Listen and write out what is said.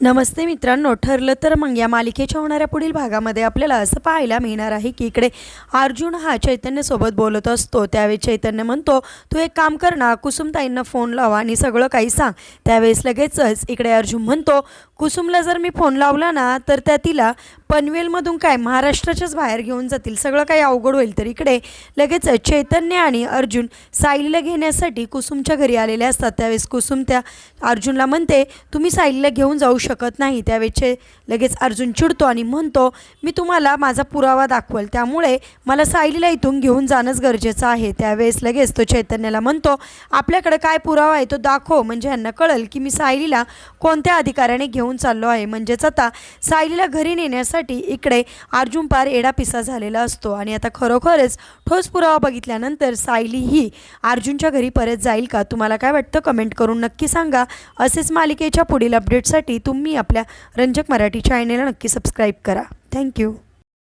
नमस्ते मित्रांनो ठरलं तर मग या मालिकेच्या होणाऱ्या पुढील भागामध्ये आपल्याला असं पाहायला मिळणार आहे की इकडे अर्जुन हा चैतन्यसोबत बोलत असतो. त्यावेळी चैतन्य म्हणतो तू एक काम कर ना कुसुमताईंना फोन लावा आणि सगळं काही सांग. त्यावेळेस लगेचच इकडे अर्जुन म्हणतो कुसुमला जर मी फोन लावला ना तर त्या तिला पनवेलमधून काय महाराष्ट्राच्याच बाहेर घेऊन जातील. सगळं काही अवघड होईल तर इकडे. लगेच चैतन्य आणि अर्जुन सायलीला घेण्यासाठी कुसुमच्या घरी आलेले असतात. त्यावेळेस कुसुम त्या अर्जुनला म्हणते तुम्ही सायलीला घेऊन जाऊ शकत नाही. त्यावेळेचे लगेच अर्जुन चिडतो आणि म्हणतो मी तुम्हाला माझा पुरावा दाखवल. त्यामुळे मला सायलीला इथून घेऊन जाणंच गरजेचं आहे. त्यावेळेस लगेच तो चैतन्याला म्हणतो आपल्याकडे काय पुरावा आहे तो दाखव. म्हणजे ह्यांना कळेल की मी सायलीला कोणत्या अधिकाऱ्याने घेऊन चाललो आहे. म्हणजेच आता सायलीला घरी नेण्यासाठी इकडे अर्जुन पार एडापिसा झालेला असतो आणि आता खरोखरच ठोस पुरावा बघितल्यानंतर सायली ही अर्जुनच्या घरी परत जाईल का? तुम्हाला काय वाटतं? कमेंट करून नक्की सांगा. असेच मालिकेच्या पुढील अपडेटसाठी तुम्ही आपल्या रंजक मराठी चॅनेलला नक्की सबस्क्राईब करा. थँक्यू